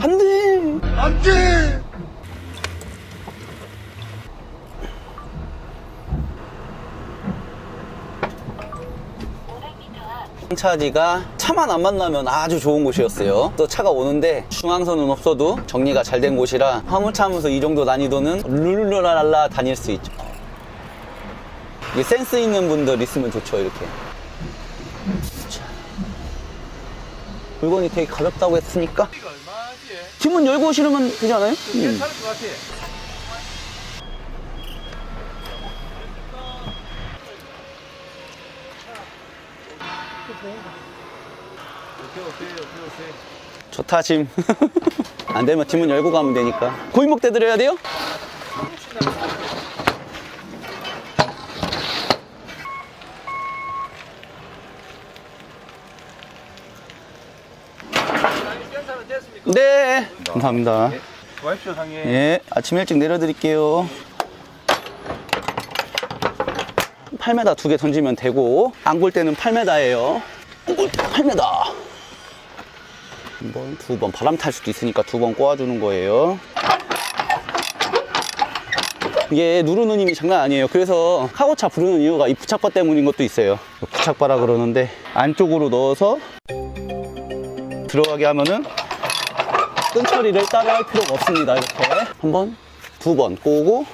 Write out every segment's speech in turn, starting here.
안돼. 안돼. 차지가 차만 안 만나면 아주 좋은 곳이었어요. 또 차가 오는데 중앙선은 없어도 정리가 잘 된 곳이라 화물차면서 이 정도 난이도는 룰루랄라 다닐 수 있죠. 이게 센스 있는 분들 있으면 좋죠 이렇게. 물건이 되게 가볍다고 했으니까. 지? 뒷문 열고 오시면 되지 않아요? 음. 괜찮을 것 같아. 오케이 오케이 오케이 오케이. 좋다, 짐. 안 되면 뒷문 열고 가면 되니까. 고인목 대드려야 돼요? 괜찮은 됐습니까? 네. 감사합니다. 고맙쇼 상해. 예, 아침 일찍 내려드릴게요. 8m 두 개 던지면 되고, 안굴 때는 8m예요. 8m. 한 번, 두 번. 바람 탈 수도 있으니까 두 번 꼬아주는 거예요. 이게 누르는 힘이 장난 아니에요. 그래서 카고차 부르는 이유가 이 부착바 때문인 것도 있어요. 부착바라 그러는데, 안쪽으로 넣어서 들어가게 하면은 끈 처리를 따로 할 필요가 없습니다. 이렇게 한 번, 두 번 꼬고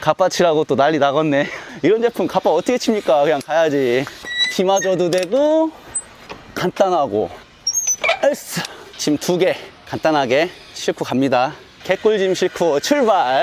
갑바치라고 또 난리 나겠네. 이런 제품 갑바 어떻게 칩니까? 그냥 가야지. 비 맞아도 되고 간단하고 알싸. 짐 두 개 간단하게 싣고 갑니다. 개꿀짐 싣고 출발.